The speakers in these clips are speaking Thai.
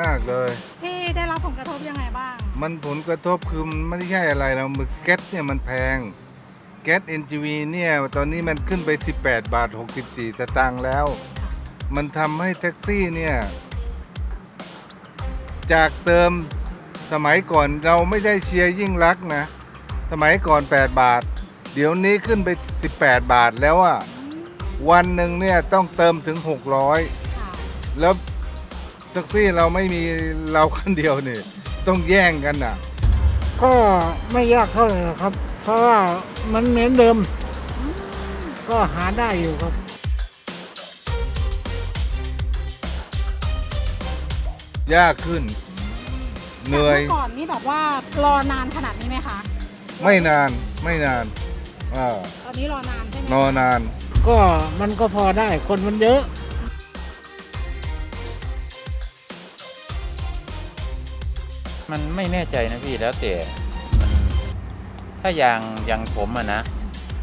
มากเลย ที่ได้รับผลกระทบยังไงบ้าง มันผลกระทบคือมันไม่ใช่อะไรเราแก๊สเนี่ยมันแพง แก๊ส NGV เนี่ยตอนนี้มันขึ้นไป 18 บาท 64สตางค์แล้ว มันทำให้แท็กซี่เนี่ย จากเติมสมัยก่อนเราไม่ได้เชียร์ยิ่งรักษณ์นะ สมัยก่อน 8 บาท เดี๋ยวนี้ขึ้นไป 18 บาทแล้วอะวันหนึ่งเนี่ยต้องเติมถึง 600ค่ะแล้ว แท็กซี่เราไม่มีเราคนเดียวนี่ต้องแย่งกันอะ ก็ไม่ยากเท่าไหร่หรอกครับ เพราะว่ามันเหมือนเดิม ก็หาได้อยู่ครับ ยากขึ้น เหนื่อย จากมื่ก่อนนี่แบบว่ารอนานขนาดนี้ไหมคะไม่นานไม่นานอ่าตอนนี้รอนานใช่ไหมนอนาน ก็มันก็พอได้คนมันเยอะ มันไม่แน่ใจนะพี่แล้วแต่มันถ้าอย่างอย่างผมอะนะ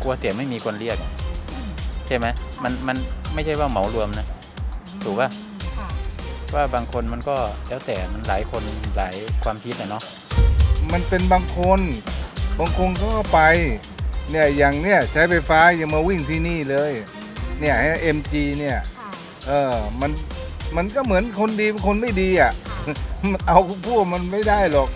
กลัวเสียไม่มีคนเรียกอะใช่ไหมมันมันไม่ใช่ว่าเหมารวมนะถูกป่ะค่ะว่าบางคนมันก็แล้วแต่มันหลายคนหลายความคิดอะเนาะมันเป็นบางคนบางคนเขาก็ไปเนี่ยอย่างเนี่ยใช้ไฟฟ้ายังมาวิ่งที่นี่เลย เนี่ยให้ MG เนี่ยค่ะเออมันมันก็เหมือนคนดีคนไม่ดีอะ มันเอาพวกมันไม่ได้หรอก